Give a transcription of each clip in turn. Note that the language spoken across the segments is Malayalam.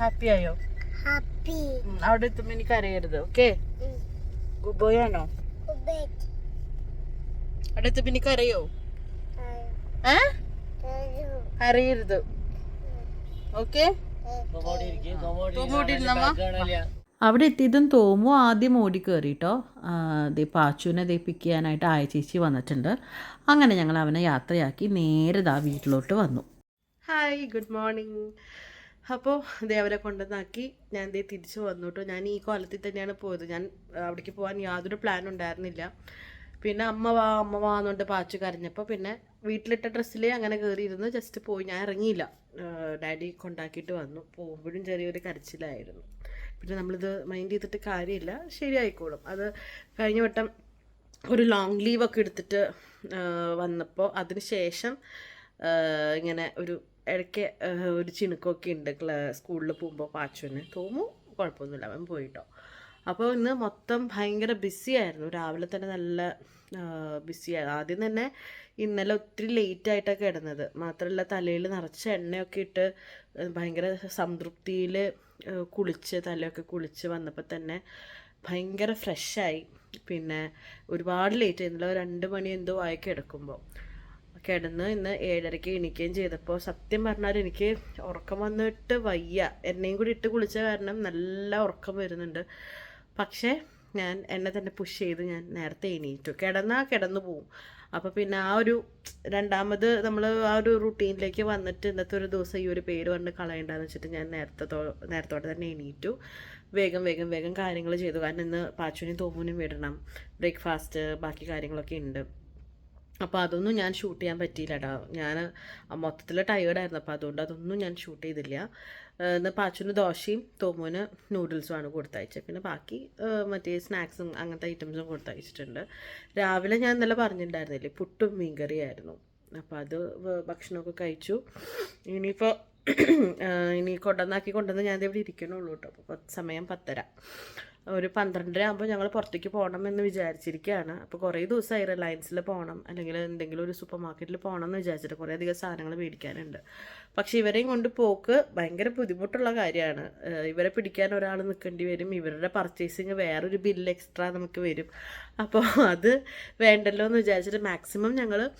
ഹാപ്പി. ആയോ ഹാപ്പി അവിടെ എത്തുമ്പോ എനിക്ക് അറിയരുത് ഓക്കെ? ഗുഡ് ഗുബോയാണോ ആണോ അവിടെ എത്തുമ്പോ എനിക്ക് അറിയോ ഏ. അറിയരുത് ഓക്കെ? അവിടെ എത്തിയതും തോമു ആദ്യം ഓടി കയറിട്ടോ ദേ പാച്ചുവിനെ ദേ പിക്ക് ചെയ്യാനായിട്ട് ആയ ചേച്ചി വന്നിട്ടുണ്ട്. അങ്ങനെ ഞങ്ങൾ അവനെ യാത്രയാക്കി നേരെ ദാ വീട്ടിലോട്ട് വന്നു. ഹായ് ഗുഡ് മോർണിംഗ് അപ്പോൾ ദേ അവരെ കൊണ്ടുവന്നാക്കി. ഞാൻ ദേ തിരിച്ചു വന്നു കേട്ടോ ഞാൻ ഈ കൊല്ലത്തിൽ തന്നെയാണ് പോയത്. ഞാൻ അവിടേക്ക് പോകാൻ യാതൊരു പ്ലാൻ ഉണ്ടായിരുന്നില്ല. പിന്നെ അമ്മ വാ അമ്മ വാ എന്നുകൊണ്ട് പാച്ചു കരഞ്ഞപ്പോൾ പിന്നെ വീട്ടിലിട്ട ഡ്രസ്സിൽ അങ്ങനെ കയറിയിരുന്ന് ജസ്റ്റ് പോയി. ഞാൻ ഇറങ്ങിയില്ല. ഡാഡി കൊണ്ടാക്കിയിട്ട് വന്നു. പോകുമ്പോഴും ചെറിയൊരു കരച്ചിലായിരുന്നു. പിന്നെ നമ്മളിത് മൈൻഡ് ചെയ്തിട്ട് കാര്യമില്ല. ശരിയായിക്കോളും. അത് കഴിഞ്ഞ വട്ടം ഒരു ലോങ് ലീവ് ഒക്കെ എടുത്തിട്ട് വന്നപ്പോൾ അതിന് ശേഷം ഇങ്ങനെ ഒരു ഇടയ്ക്ക് ഒരു ചിണുക്കൊക്കെ ഉണ്ട് സ്കൂളിൽ പോകുമ്പോൾ പാച്ചുവിന്. തോമു കുഴപ്പമൊന്നുമില്ല അവൻ പോയിട്ടോ. അപ്പോൾ ഇന്ന് മൊത്തം ഭയങ്കര ബിസി ആയിരുന്നു. രാവിലെ തന്നെ നല്ല ബിസി ആയിരുന്നു ആദ്യം തന്നെ ഇന്നലെ ഒത്തിരി ലേറ്റ് ആയിട്ടൊക്കെ കിടന്നത്. മാത്രമല്ല തലയിൽ നിറച്ച എണ്ണയൊക്കെ ഇട്ട് ഭയങ്കര സംതൃപ്തിയിൽ കുളിച്ച് തലയൊക്കെ കുളിച്ച് വന്നപ്പോൾ തന്നെ ഭയങ്കര ഫ്രഷായി പിന്നെ ഒരുപാട് ലേറ്റ് ആയിരുന്നില്ല രണ്ട് മണി എന്തോ ആയി കിടക്കുമ്പോൾ കിടന്ന് ഇന്ന് ഏഴരയ്ക്ക് എണീക്കുകയും ചെയ്തപ്പോൾ സത്യം പറഞ്ഞാൽ എനിക്ക് ഉറക്കം വന്നിട്ട് വയ്യ. എന്നെയും കൂടി ഇട്ട് കുളിച്ച കാരണം നല്ല ഉറക്കം വരുന്നുണ്ട്. പക്ഷേ ഞാൻ എന്നെ തന്നെ പുഷ് ചെയ്ത് ഞാൻ നേരത്തെ എണീറ്റു. കിടന്നാൽ കിടന്നു പോവും. അപ്പോൾ പിന്നെ ആ ഒരു രണ്ടാമത് നമ്മൾ ആ ഒരു റുട്ടീനിലേക്ക് വന്നിട്ട് ഇന്നത്തെ ഒരു ദിവസം ഈ ഒരു പേര് പറഞ്ഞ് കളയണ്ടെന്ന് വെച്ചിട്ട് ഞാൻ നേരത്തെ നേരത്തോടെ തന്നെ എണീറ്റു. വേഗം വേഗം വേഗം കാര്യങ്ങൾ ചെയ്തു. കാരണം ഇന്ന് പാച്ചുവിനും തോമുനും വിടണം. ബ്രേക്ക്ഫാസ്റ്റ് ബാക്കി കാര്യങ്ങളൊക്കെ ഉണ്ട്. അപ്പോൾ അതൊന്നും ഞാൻ ഷൂട്ട് ചെയ്യാൻ പറ്റിയില്ല കേട്ടോ ഞാൻ മൊത്തത്തിൽ ടയേർഡായിരുന്നു അപ്പോൾ അതുകൊണ്ട് അതൊന്നും ഞാൻ ഷൂട്ട് ചെയ്തില്ല. എന്നാൽ പാച്ചുവിന് ദോശയും തോമുവിന് നൂഡിൽസുമാണ് കൊടുത്തയച്ചത്. പിന്നെ ബാക്കി മറ്റേ സ്നാക്സും അങ്ങനത്തെ ഐറ്റംസും കൊടുത്തയച്ചിട്ടുണ്ട്. രാവിലെ ഞാൻ ഇന്നലെ പറഞ്ഞിട്ടുണ്ടായിരുന്നില്ലേ പുട്ടും മീൻകറിയായിരുന്നു. അപ്പോൾ അത് ഭക്ഷണമൊക്കെ കഴിച്ചു. ഇനിയിപ്പോൾ ഇനി കൊണ്ടുവന്നാക്കി കൊണ്ടുവന്ന് ഞാൻ ഇവിടെ ഇരിക്കണുള്ളൂ കേട്ടോ. അപ്പോൾ സമയം പത്തര. ഒരു പന്ത്രണ്ടര ആകുമ്പോൾ ഞങ്ങൾ പുറത്തേക്ക് പോകണം എന്ന് വിചാരിച്ചിരിക്കുകയാണ് അപ്പോൾ കുറേ ദിവസമായി റിലയൻസിൽ പോകണം അല്ലെങ്കിൽ എന്തെങ്കിലും ഒരു സൂപ്പർ മാർക്കറ്റിൽ പോകണം എന്ന് വിചാരിച്ചിട്ട് കുറേ അധികം സാധനങ്ങൾ മേടിക്കാനുണ്ട്. പക്ഷേ ഇവരെയും കൊണ്ട് പോക്ക് ഭയങ്കര ബുദ്ധിമുട്ടുള്ള കാര്യമാണ്. ഇവരെ പിടിക്കാൻ ഒരാൾ നിൽക്കേണ്ടി വരും ഇവരുടെ പർച്ചേസിങ് വേറൊരു ബില്ല് എക്സ്ട്രാ നമുക്ക് വരും. അപ്പോൾ അത് വേണ്ടല്ലോ എന്ന് വിചാരിച്ചിട്ട് മാക്സിമം ഞങ്ങൾ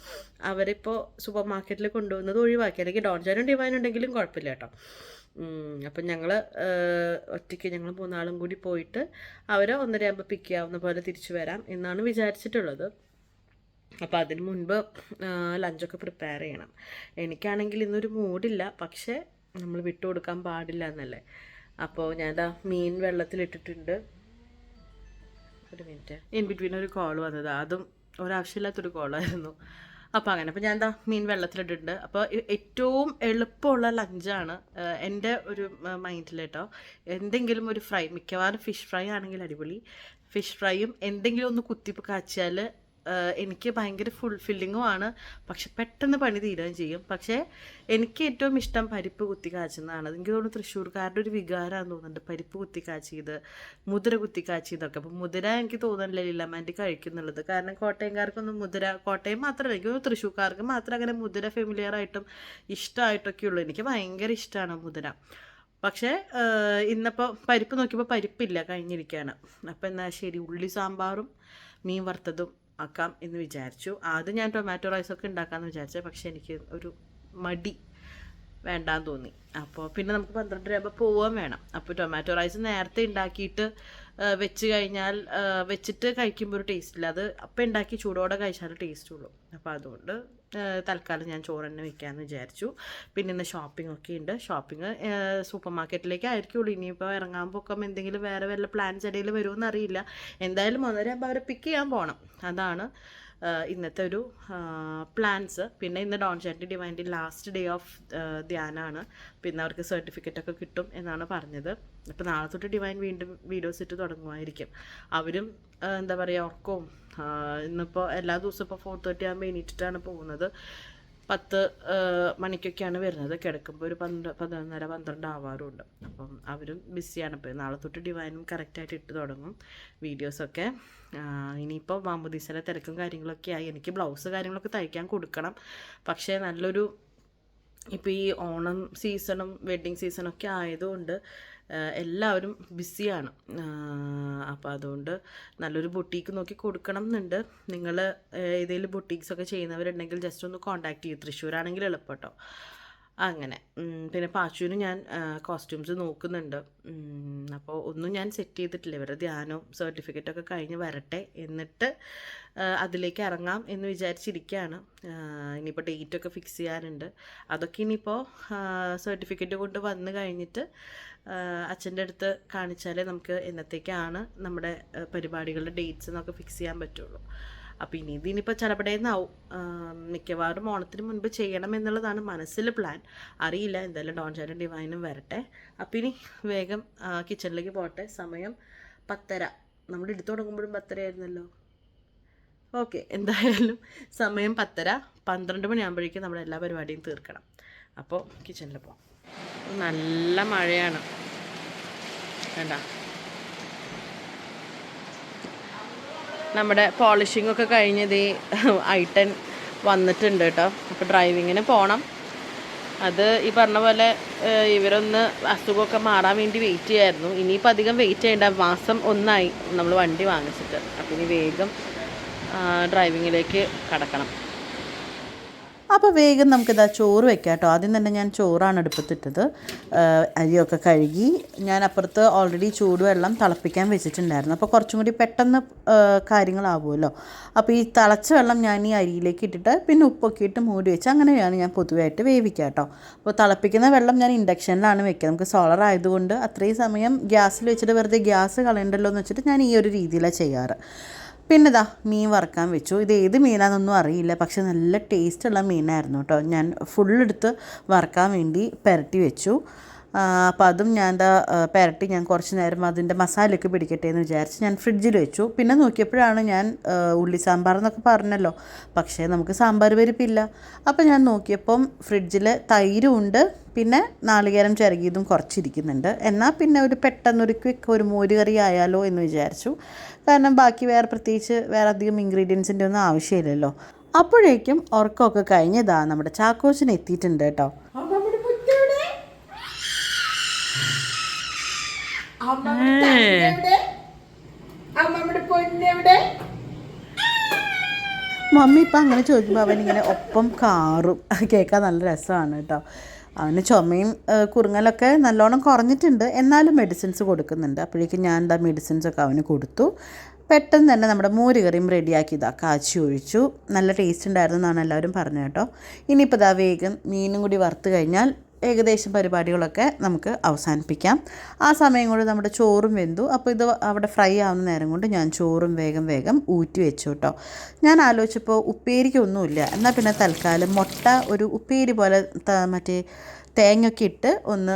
അവരിപ്പോൾ സൂപ്പർ മാർക്കറ്റിൽ കൊണ്ടുപോകുന്നത് ഒഴിവാക്കി. അല്ലെങ്കിൽ ഡോൺജാനും ഡിവൈൻ ഉണ്ടെങ്കിലും കുഴപ്പമില്ല കേട്ടോ. അപ്പം ഞങ്ങൾ ഒറ്റയ്ക്ക് ഞങ്ങൾ മൂന്നാളും കൂടി പോയിട്ട് അവരെ ഒന്നരയാകുമ്പോൾ പിക്ക് ചെയ്യാവുന്ന പോലെ തിരിച്ചു വരാം എന്നാണ് വിചാരിച്ചിട്ടുള്ളത്. അപ്പോൾ അതിന് മുൻപ് ലഞ്ചൊക്കെ പ്രിപ്പയർ ചെയ്യണം. എനിക്കാണെങ്കിൽ ഇന്നൊരു മൂഡില്ല. പക്ഷേ നമ്മൾ വിട്ടുകൊടുക്കാൻ പാടില്ല എന്നല്ലേ. അപ്പോൾ ദാ മീൻ വെള്ളത്തിലിട്ടിട്ടുണ്ട്. ഒരു മിനിറ്റ് ഇൻ ബിറ്റ്വീൻ ഒരു കോൾ വന്നത്. അതും ഒരാവശ്യമില്ലാത്തൊരു കോളായിരുന്നു അപ്പോൾ അങ്ങനെ. അപ്പോൾ ഞാൻ എന്താ മീൻ വെള്ളത്തിലിട്ടിട്ടുണ്ട്. അപ്പോൾ ഏറ്റവും എളുപ്പമുള്ള ലഞ്ചാണ് എന്റെ ഒരു മൈൻഡിൽ കേട്ടോ എന്തെങ്കിലും ഒരു ഫ്രൈ മിക്കവാറും ഫിഷ് ഫ്രൈ ആണെങ്കിൽ അടിപൊളി. ഫിഷ് ഫ്രൈയും എന്തെങ്കിലും ഒന്ന് കുത്തിപ്പ് കാച്ചിയാൽ എനിക്ക് ഭയങ്കര ഫുൾഫില്ലിങ്ങും ആണ്. പക്ഷെ പെട്ടെന്ന് പണി തീരുകയും ചെയ്യും. പക്ഷേ എനിക്ക് ഏറ്റവും ഇഷ്ടം പരിപ്പ് കുത്തി കാച്ചുന്നതാണ് എനിക്ക് തോന്നുന്നു തൃശ്ശൂർക്കാരുടെ ഒരു വികാരമാണെന്ന് തോന്നുന്നുണ്ട് പരിപ്പ് കുത്തി കാച്ചിയത് മുതിര കുത്തി കാച്ചിയതൊക്കെ അപ്പോൾ മുതിര എനിക്ക് തോന്നുന്നില്ല ലീലാമാന്റി കഴിക്കുന്നുള്ളത്. കാരണം കോട്ടയംകാർക്കൊന്നും മുതിര കോട്ടയം മാത്രമല്ല എനിക്ക് തോന്നുന്നു തൃശ്ശൂർക്കാർക്ക് മാത്രം അങ്ങനെ മുതിര ഫെമിലിയർ ആയിട്ടും ഇഷ്ടമായിട്ടൊക്കെ ഉള്ളൂ. എനിക്ക് ഭയങ്കര ഇഷ്ടമാണ് മുതിര. പക്ഷേ ഇന്നിപ്പോൾ പരിപ്പ് നോക്കിയപ്പോൾ പരിപ്പില്ല കഴിഞ്ഞിരിക്കുകയാണ്. അപ്പോൾ എന്നാൽ ശരി ഉള്ളി സാമ്പാറും മീൻ വറുത്തതും ആക്കാം എന്ന് വിചാരിച്ചു. ആദ്യം ഞാൻ ടൊമാറ്റോ റൈസൊക്കെ ഉണ്ടാക്കാമെന്ന് വിചാരിച്ചത് പക്ഷേ എനിക്ക് ഒരു മടി വേണ്ടാന്ന് തോന്നി. അപ്പോൾ പിന്നെ നമുക്ക് പന്ത്രണ്ട് രൂപ പോവാൻ വേണം. അപ്പോൾ ടൊമാറ്റോ റൈസ് നേരത്തെ ഉണ്ടാക്കിയിട്ട് വെച്ച് കഴിഞ്ഞാൽ വെച്ചിട്ട് കഴിക്കുമ്പോൾ ഒരു ടേസ്റ്റ് ഇല്ല. അത് അപ്പം ഉണ്ടാക്കി ചൂടോടെ കഴിച്ചാലേ ടേസ്റ്റ് ഉള്ളൂ. അപ്പോൾ അതുകൊണ്ട് തൽക്കാലം ഞാൻ ചോറ് തന്നെ വെക്കാമെന്ന് വിചാരിച്ചു. പിന്നെ ഇന്ന് ഷോപ്പിംഗ് ഒക്കെ ഉണ്ട്. ഷോപ്പിംഗ് സൂപ്പർ മാർക്കറ്റിലേക്ക് ആയിരിക്കുള്ളൂ. ഇനിയിപ്പോൾ ഇറങ്ങാൻ പൊക്കം എന്തെങ്കിലും വേറെ വല്ല പ്ലാൻസ് ഇടയിൽ വരുമെന്ന് അറിയില്ല. എന്തായാലും ഒന്നര അവരെ പിക്ക് ചെയ്യാൻ പോകണം അതാണ്. ഇന്നത്തെ ഒരു പ്ലാൻസ് പിന്നെ ഇന്ന് ഡോൺ ചേട്ടി ഡിവൈന്റെ ലാസ്റ്റ് ഡേ ഓഫ് ധ്യാനാണ്. പിന്നെ അവർക്ക് സർട്ടിഫിക്കറ്റ് ഒക്കെ കിട്ടും എന്നാണ് പറഞ്ഞത്. അപ്പോൾ നാളെ തൊട്ട് ഡിവൈൻ വീണ്ടും വീഡിയോസ് ഇട്ട് തുടങ്ങുമായിരിക്കും. അവരും എന്താ പറയുക ഉറക്കവും ഇന്നിപ്പോൾ എല്ലാ ദിവസവും ഇപ്പോൾ ഫോർ തേർട്ടി ആകുമ്പോൾ എണീറ്റിട്ടാണ് പോകുന്നത്. പത്ത് മണിക്കൊക്കെയാണ് വരുന്നത്. കിടക്കുമ്പോൾ ഒരു പന്ത്ര പതിനൊന്നര പന്ത്രണ്ട് ആവാറുണ്ട്. അപ്പം അവരും ബിസിയാണ്. ഇപ്പോൾ നാളെ തൊട്ട് ഡിവൈനും കറക്റ്റായിട്ട് ഇട്ട് തുടങ്ങും വീഡിയോസൊക്കെ. ഇനിയിപ്പോൾ മാമ്പുദീസയിലെ തിരക്കും കാര്യങ്ങളൊക്കെ ആയി. എനിക്ക് ബ്ലൗസ് കാര്യങ്ങളൊക്കെ തയ്ക്കാൻ കൊടുക്കണം. പക്ഷേ നല്ലൊരു ഇപ്പോൾ ഈ ഓണം സീസണും വെഡ്ഡിങ് സീസണൊക്കെ ആയതുകൊണ്ട് എല്ലാവരും ബിസിയാണ്. അപ്പോൾ അതുകൊണ്ട് നല്ലൊരു ബൊട്ടീക്ക് നോക്കി കൊടുക്കണം എന്നുണ്ട് നിങ്ങൾ ഏതെങ്കിലും ബൊട്ടീക്സൊക്കെ ചെയ്യുന്നവരുണ്ടെങ്കിൽ ജസ്റ്റ് ഒന്ന് കോൺടാക്ട് ചെയ്യും. തൃശ്ശൂരാണെങ്കിൽ എളുപ്പം അങ്ങനെ. പിന്നെ പാച്ചുവിന് ഞാൻ കോസ്റ്റ്യൂംസ് നോക്കുന്നുണ്ട്. അപ്പോൾ ഒന്നും ഞാൻ സെറ്റ് ചെയ്തിട്ടില്ല. ഇവരുടെ ധ്യാനവും സർട്ടിഫിക്കറ്റൊക്കെ കഴിഞ്ഞ് വരട്ടെ എന്നിട്ട് അതിലേക്ക് ഇറങ്ങാം എന്ന് വിചാരിച്ചിരിക്കുകയാണ് ഇനിയിപ്പോൾ ഡേറ്റൊക്കെ ഫിക്സ് ചെയ്യാനുണ്ട്. അതൊക്കെ ഇനിയിപ്പോൾ സർട്ടിഫിക്കറ്റ് കൊണ്ട് വന്ന് കഴിഞ്ഞിട്ട് അച്ഛന്റെ അടുത്ത് കാണിച്ചാലേ നമുക്ക് എന്നത്തേക്കാണ് നമ്മുടെ പരിപാടികളുടെ ഡേറ്റ്സ് എന്നൊക്കെ ഫിക്സ് ചെയ്യാൻ പറ്റുള്ളൂ. അപ്പോൾ ഇനി ഇതിനിപ്പോൾ ചിലപ്പടേന്നാവും മിക്കവാറും ഓണത്തിന് മുൻപ് ചെയ്യണം എന്നുള്ളതാണ് മനസ്സിൽ പ്ലാൻ അറിയില്ല എന്തായാലും ഡോൺ ചാനും ഡിവൈനും വരട്ടെ. അപ്പം ഇനി വേഗം കിച്ചണിലേക്ക് പോട്ടെ. സമയം പത്തര. നമ്മൾ എടുത്തു തുടങ്ങുമ്പോഴും പത്തര ആയിരുന്നല്ലോ ഓക്കെ എന്തായാലും സമയം പത്തര. പന്ത്രണ്ട് മണിയാകുമ്പോഴേക്കും നമ്മുടെ എല്ലാ പരിപാടിയും തീർക്കണം. അപ്പോൾ കിച്ചണിൽ പോകാം നല്ല മഴയാണ്. വേണ്ട നമ്മുടെ പോളിഷിംഗ് ഒക്കെ കഴിഞ്ഞത് ഐ ടെൻ വന്നിട്ടുണ്ട് കേട്ടോ. അപ്പോൾ ഡ്രൈവിങ്ങിന് പോകണം അത് ഈ പറഞ്ഞ പോലെ ഇവരൊന്ന് അസുഖമൊക്കെ മാറാൻ വേണ്ടി വെയിറ്റ് ചെയ്യായിരുന്നു. ഇനിയിപ്പോൾ അധികം വെയിറ്റ് ചെയ്യേണ്ട. മാസം ഒന്നായി. നമ്മൾ വണ്ടി വാങ്ങിച്ചിട്ട്. അപ്പം ഇനി വേഗം ഡ്രൈവിങ്ങിലേക്ക് കടക്കണം. അപ്പോൾ വേഗം നമുക്കിതാ ചോറ് വെക്കാം കേട്ടോ. ആദ്യം തന്നെ ഞാൻ ചോറാണ് അടുപ്പത്തിട്ടത്. അരിയൊക്കെ കഴുകി ഞാൻ അപ്പുറത്ത് ഓൾറെഡി ചൂടുവെള്ളം തിളപ്പിക്കാൻ വെച്ചിട്ടുണ്ടായിരുന്നു. അപ്പോൾ കുറച്ചും കൂടി പെട്ടെന്ന് കാര്യങ്ങളാവുമല്ലോ. അപ്പോൾ ഈ തിളച്ച വെള്ളം ഞാൻ ഈ അരിയിലേക്ക് ഇട്ടിട്ട് പിന്നെ ഉപ്പൊക്കെ ഇട്ട് മൂടി വെച്ച് അങ്ങനെയാണ് ഞാൻ പൊതുവായിട്ട് വേവിക്കുക കേട്ടോ. അപ്പോൾ തിളപ്പിക്കുന്ന വെള്ളം ഞാൻ ഇൻഡക്ഷനിലാണ് വെക്കുക. നമുക്ക് സോളർ ആയതുകൊണ്ട് അത്രയും സമയം ഗ്യാസിൽ വെച്ചിട്ട് വെറുതെ ഗ്യാസ് കളയണ്ടല്ലോ എന്ന് വെച്ചിട്ട് ഞാൻ ഈ ഒരു രീതിയിലാണ് ചെയ്യാറ്. പിന്നെ ഇതാ മീൻ വറക്കാൻ വെച്ചു. ഇത് ഏത് മീനാണെന്നൊന്നും അറിയില്ല പക്ഷെ നല്ല ടേസ്റ്റുള്ള മീനായിരുന്നു കേട്ടോ. ഞാൻ ഫുള്ളെടുത്ത് വറക്കാൻ വേണ്ടി പുരട്ടി വെച്ചു. അപ്പോൾ അതും ഞാൻ എന്താ പുരട്ടി ഞാൻ കുറച്ച് നേരം അതിന്റെ മസാലയൊക്കെ പിടിക്കട്ടെ എന്ന് വിചാരിച്ച് ഞാൻ ഫ്രിഡ്ജിൽ വെച്ചു. പിന്നെ നോക്കിയപ്പോഴാണ് ഞാൻ ഉള്ളി സാമ്പാർ എന്നൊക്കെ പറഞ്ഞല്ലോ. പക്ഷേ നമുക്ക് സാമ്പാർ പരിപ്പില്ല. അപ്പോൾ ഞാൻ നോക്കിയപ്പം ഫ്രിഡ്ജിൽ തൈരും ഉണ്ട് പിന്നെ നാളികേരം ചിരകിയതും കുറച്ചിരിക്കുന്നുണ്ട്. എന്നാൽ പിന്നെ ഒരു പെട്ടെന്നൊരു ക്വിക്ക് ഒരു മോര് കറി ആയാലോ എന്ന് വിചാരിച്ചു. കാരണം ബാക്കി വേറെ പ്രത്യേകിച്ച് വേറെ അധികം ഇൻഗ്രീഡിയൻസിന്റെ ഒന്നും ആവശ്യമില്ലല്ലോ. അപ്പോഴേക്കും ഉറക്കമൊക്കെ കഴിഞ്ഞതാണ് നമ്മുടെ ചാക്കോച്ചൻ എത്തിയിട്ടുണ്ട് കേട്ടോ. മമ്മി ഇപ്പം അങ്ങനെ ചോദിക്കുമ്പോൾ അവൻ ഇങ്ങനെ ഒപ്പം കാറും. കേൾക്കാൻ നല്ല രസമാണ് കേട്ടോ. അവന് ചുമയും കുറുങ്ങലൊക്കെ നല്ലോണം കുറഞ്ഞിട്ടുണ്ട്. എന്നാലും മെഡിസിൻസ് കൊടുക്കുന്നുണ്ട്. അപ്പോഴേക്കും ഞാൻ എന്താ മെഡിസിൻസ് ഒക്കെ അവന് കൊടുത്തു. പെട്ടെന്ന് തന്നെ നമ്മുടെ മോരുകറിയും റെഡിയാക്കി ഇതാ കാച്ചി ഒഴിച്ചു. നല്ല ടേസ്റ്റ് ഉണ്ടായിരുന്നു എന്നാണ് എല്ലാവരും പറഞ്ഞത് കേട്ടോ. ഇനിയിപ്പോൾ ഇതാ വേഗം മീനും കൂടി വറുത്ത് കഴിഞ്ഞാൽ ഏകദേശം പരിപാടികളൊക്കെ നമുക്ക് അവസാനിപ്പിക്കാം. ആ സമയം കൊണ്ട് നമ്മുടെ ചോറും വെന്തു. അപ്പോൾ ഇത് അവിടെ ഫ്രൈ ആവുന്ന നേരം കൊണ്ട് ഞാൻ ചോറും വേഗം വേഗം ഊറ്റി വെച്ചു കേട്ടോ. ഞാൻ ആലോചിച്ചപ്പോൾ ഉപ്പേരിക്കൊന്നുമില്ല. എന്നാൽ പിന്നെ തൽക്കാലം മുട്ട ഒരു ഉപ്പേരി പോലെ മറ്റേ തേങ്ങയൊക്കെ ഇട്ട് ഒന്ന്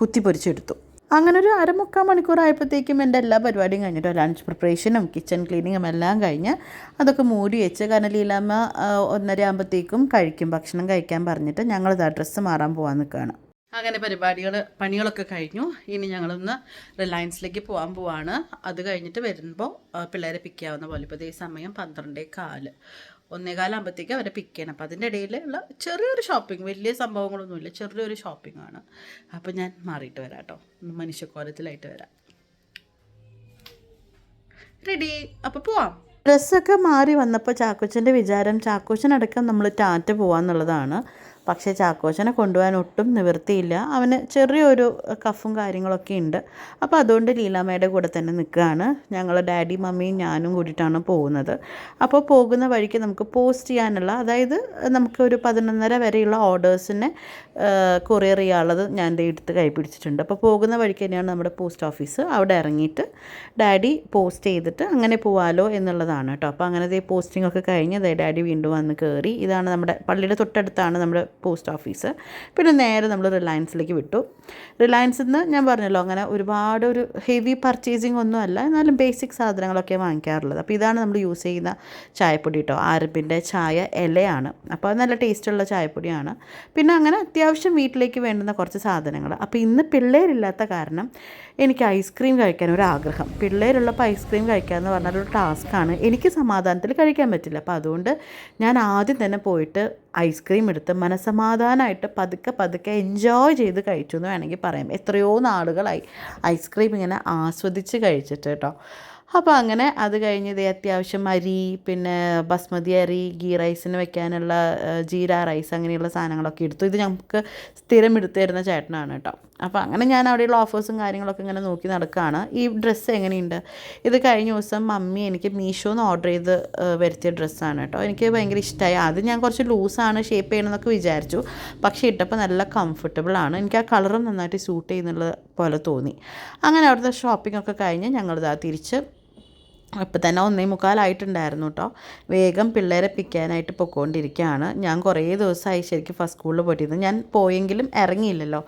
കുത്തി പൊരിച്ചെടുത്തു അങ്ങനെ ഒരു അരമുക്കാൽ മണിക്കൂറായപ്പോഴത്തേക്കും എന്റെ എല്ലാ പരിപാടിയും കഴിഞ്ഞിട്ടോ ലഞ്ച് പ്രിപ്പറേഷനും കിച്ചൺ ക്ലീനിങ്ങും എല്ലാം കഴിഞ്ഞ് അതൊക്കെ മൂടി വെച്ച് കാരണം ലീലാമ്മ ആ, ഒന്നര ആകുമ്പോഴത്തേക്കും കഴിക്കും ഭക്ഷണം കഴിക്കാൻ പറഞ്ഞിട്ട് ഞങ്ങളിതാ ഡ്രസ്സ് മാറാൻ പോകാൻ നിൽക്കുകയാണ്. അങ്ങനെ പരിപാടികൾ പണികളൊക്കെ കഴിഞ്ഞു. ഇനി ഞങ്ങളൊന്ന് റിലയൻസിലേക്ക് പോകാൻ പോവാണ്. അത് കഴിഞ്ഞിട്ട് വരുമ്പോൾ പിള്ളേരെ പിക്ക് ആവുന്ന പോലെ. ഇപ്പോൾ ഈ സമയം പന്ത്രണ്ടേ കാൽ. ഒന്നേകാലാകുമ്പോഴത്തേക്ക് അവരെ പിക്ക് ചെയ്യണം. അപ്പോൾ അതിന്റെ ഇടയിലുള്ള ചെറിയൊരു ഷോപ്പിംഗ് വലിയ സംഭവങ്ങളൊന്നുമില്ല. ചെറിയൊരു ഷോപ്പിംഗ് ആണ്. അപ്പോൾ ഞാൻ മാറിയിട്ട് വരാം കേട്ടോ. മനുഷ്യക്കോലത്തിലായിട്ട് വരാം. റെഡി അപ്പോൾ പോവാം. ഡ്രസ്സൊക്കെ മാറി വന്നപ്പോൾ ചാക്കോച്ചന്റെ വിചാരം ചാക്കോച്ചനടക്കം നമ്മൾ ടാറ്റ പോകാമെന്നുള്ളതാണ് പക്ഷേ ചാക്കോച്ചനെ കൊണ്ടുപോകാൻ ഒട്ടും നിവൃത്തിയില്ല. അവന് ചെറിയൊരു കഫും കാര്യങ്ങളൊക്കെ ഉണ്ട്. അപ്പോൾ അതുകൊണ്ട് ലീലാമ്മയുടെ കൂടെ തന്നെ നിൽക്കുകയാണ്. ഞങ്ങൾ ഡാഡി മമ്മിയും ഞാനും കൂടിയിട്ടാണ് പോകുന്നത്. അപ്പോൾ പോകുന്ന വഴിക്ക് നമുക്ക് പോസ്റ്റ് ചെയ്യാനുള്ള അതായത് നമുക്ക് ഒരു പതിനൊന്നര വരെയുള്ള ഓർഡേഴ്സിനെ കൊറിയർ ചെയ്യാനുള്ളത് ഞാൻ എടുത്ത് കൈ പിടിച്ചിട്ടുണ്ട് അപ്പോൾ പോകുന്ന വഴിക്ക് തന്നെയാണ് നമ്മുടെ പോസ്റ്റ് ഓഫീസ്. അവിടെ ഇറങ്ങിയിട്ട് ഡാഡി പോസ്റ്റ് ചെയ്തിട്ട് അങ്ങനെ പോവാലോ എന്നുള്ളതാണ് കേട്ടോ. അപ്പോൾ അങ്ങനെ പോസ്റ്റിംഗ് ഒക്കെ കഴിഞ്ഞ് ഡാഡി വീണ്ടും വന്ന് കയറി. ഇതാണ് നമ്മുടെ പള്ളിയുടെ തൊട്ടടുത്താണ് നമ്മുടെ പോസ്റ്റ് ഓഫീസ്. പിന്നെ നേരെ നമ്മൾ റിലയൻസിലേക്ക് വിട്ടു. റിലയൻസിൽ നിന്ന് ഞാൻ പറഞ്ഞല്ലോ അങ്ങനെ ഒരുപാട് ഒരു ഹെവി പർച്ചേസിങ് ഒന്നും അല്ല എന്നാലും ബേസിക് സാധനങ്ങളൊക്കെ വാങ്ങിക്കാറുള്ളത്. അപ്പോൾ ഇതാണ് നമ്മൾ യൂസ് ചെയ്യുന്ന ചായപ്പൊടി കേട്ടോ ആരപ്പിന്റെ ചായ ഇലയാണ്. അപ്പോൾ നല്ല ടേസ്റ്റുള്ള ചായപ്പൊടിയാണ്. പിന്നെ അങ്ങനെ അത്യാവശ്യം വീട്ടിലേക്ക് വേണ്ടുന്ന കുറച്ച് സാധനങ്ങൾ. അപ്പോൾ ഇന്ന് പിള്ളേരില്ലാത്ത കാരണം എനിക്ക് ഐസ്ക്രീം കഴിക്കാൻ ഒരു ആഗ്രഹം പിള്ളേരുള്ളപ്പോൾ ഐസ്ക്രീം കഴിക്കുക എന്ന് പറഞ്ഞാൽ ഒരു ടാസ്ക്കാണ് എനിക്ക് സമാധാനത്തിൽ കഴിക്കാൻ പറ്റില്ല. അപ്പോൾ അതുകൊണ്ട് ഞാൻ ആദ്യം തന്നെ പോയിട്ട് ഐസ്ക്രീം എടുത്ത് മനസമാധാനമായിട്ട് പതുക്കെ പതുക്കെ എൻജോയ് ചെയ്ത് കഴിച്ചു എന്ന് വേണമെങ്കിൽ പറയാം. എത്രയോ നാളുകളായി ഐസ്ക്രീം ഇങ്ങനെ ആസ്വദിച്ച് കഴിച്ചിട്ട് കേട്ടോ. അപ്പോൾ അങ്ങനെ അത് കഴിഞ്ഞ് ഇതേ അത്യാവശ്യം അരി പിന്നെ ബസ്മതി അരി ഗീ റൈസിന് വെക്കാനുള്ള ജീര റൈസ് അങ്ങനെയുള്ള സാധനങ്ങളൊക്കെ എടുത്തു. ഇത് ഞങ്ങൾക്ക് സ്ഥിരം എടുത്തു തരുന്ന ചേട്ടനാണ് കേട്ടോ. അപ്പോൾ അങ്ങനെ ഞാൻ അവിടെയുള്ള ഓഫേഴ്സും കാര്യങ്ങളൊക്കെ ഇങ്ങനെ നോക്കി നടക്കുകയാണ് ഈ ഡ്രസ്സ് എങ്ങനെയുണ്ട്? ഇത് കഴിഞ്ഞ ദിവസം മമ്മി എനിക്ക് മീഷോന്ന് ഓർഡർ ചെയ്ത് വരുത്തിയ ഡ്രസ്സാണ് കേട്ടോ. എനിക്ക് ഭയങ്കര ഇഷ്ടമായി അത് ഞാൻ കുറച്ച് ലൂസാണ് ഷേപ്പ് ചെയ്യണമെന്നൊക്കെ വിചാരിച്ചു. പക്ഷേ ഇട്ടപ്പോൾ നല്ല കംഫർട്ടബിൾ ആണ്. എനിക്ക് ആ കളറും നന്നായിട്ട് സൂട്ട് ചെയ്യുന്നുള്ള പോലെ തോന്നി. അങ്ങനെ അവിടുത്തെ ഷോപ്പിംഗ് ഒക്കെ കഴിഞ്ഞ് ഞങ്ങളിതാ തിരിച്ച് ഇപ്പം തന്നെ ഒന്നേ മുക്കാലായിട്ടുണ്ടായിരുന്നു കേട്ടോ. വേഗം പിള്ളേരെ പിക്കാനായിട്ട് പൊയ്ക്കൊണ്ടിരിക്കുകയാണ് ഞാൻ കുറേ ദിവസമായി ശരിക്കും ഫസ്റ്റ് സ്കൂളിൽ പോയിട്ടിരുന്നു. ഞാൻ പോയെങ്കിലും ഇറങ്ങിയില്ലല്ലോ.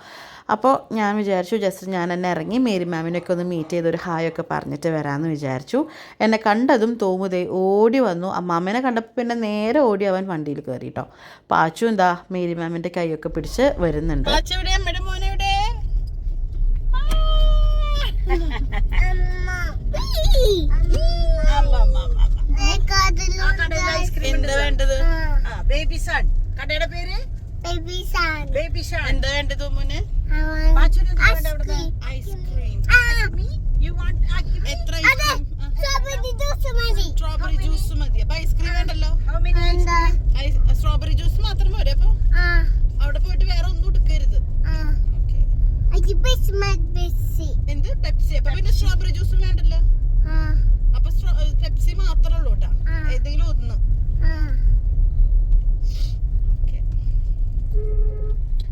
അപ്പോൾ ഞാൻ വിചാരിച്ചു ജസ്റ്റ് ഞാൻ എന്നെ ഇറങ്ങി മേരി മാമിനൊക്കെ ഒന്ന് മീറ്റ് ചെയ്ത് ഒരു ഹായ് ഒക്കെ പറഞ്ഞിട്ട് വരാമെന്ന് വിചാരിച്ചു. എന്നെ കണ്ടതും തോമുതേ ഓടി വന്നു. അമ്മാമ്മേനെ കണ്ടപ്പോൾ പിന്നെ നേരെ ഓടി അവൻ വണ്ടിയിൽ കയറി കേട്ടോ പാച്ചു എന്താ മേരി മാമിന്റെ കൈയൊക്കെ പിടിച്ച് വരുന്നുണ്ട്. എന്താ വേണ്ടത്? ബേബി സൺ കടയുടെ പേര്? എന്താ വേണ്ടത് മോനെ. ഐസ്ക്രീം. എത്ര. സ്ട്രോബെറി ജ്യൂസ് മതി. അപ്പൊ ഐസ്ക്രീം വേണ്ടല്ലോ? സ്ട്രോബെറി ജ്യൂസ് മാത്രം പോരെ അപ്പൊ ആ, അവിടെ പോയിട്ട് വേറെ ഒന്നും എടുക്കരുത്. എന്ത്? പെപ്സി. അപ്പൊ പിന്നെ സ്ട്രോബെറി ജ്യൂസും വേണ്ടല്ലോ. ആ, അപ്പൊ പെപ്സി മാത്രമേ ഉള്ളൂ കേട്ടാ ഏതെങ്കിലും ഒന്ന്. ആ.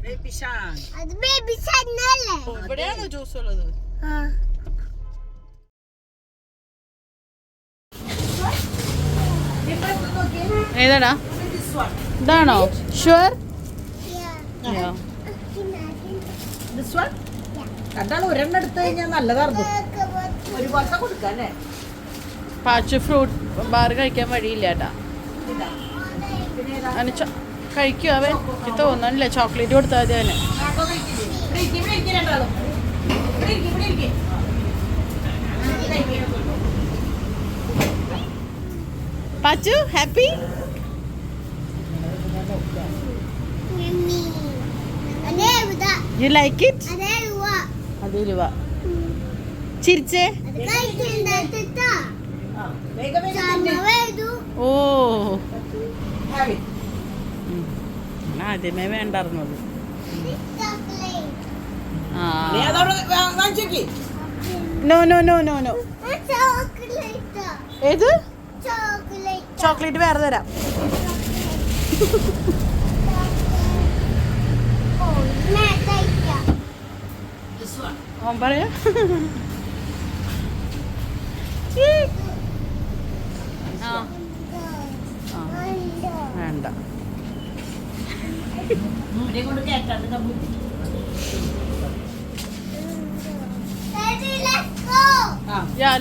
ബേബി ഷാൻ അത് ബേബി ഷാൻ അല്ലേ? ഇവിടെയാണോ ജ്യൂസ് ഉള്ളത്? ആ. ഏതാടാ? ഇതാണോ? ഷുവർ രണ്ടാൾ ഒരെണ്ണം എടുത്തു കഴിഞ്ഞാൽ നല്ലതായിരുന്നു. ഒരു പോലത്തെ കൊടുക്കാം അല്ലേ പാച്ചു ഫ്രൂട്ട് ബാർ കഴിക്കാൻ വഴിയില്ല ചോ- കഴിക്കും അവൻ എനിക്ക് തോന്നണില്ല ചോക്ലേറ്റ് കൊടുത്താൽ മതി അവന്. Pachu happy. You like it അതേ രൂപ ചിരിച്ചേ അത് കഴിക്കണ്ടായിട്ടാ. ആ, വേഗം വേഗം ചമ്മ തന്നെ. വേദു. ഓ It. ആദ്യമേ വേണ്ടായിരുന്നത് ആ നീ നോ നോ നോ നോ. ഏത്. ചോക്ലേറ്റ് വേറെ തരാം ഞാൻ. ഓൻ പറയാ ആ ആ, ഉണ്ട്. വേണ്ട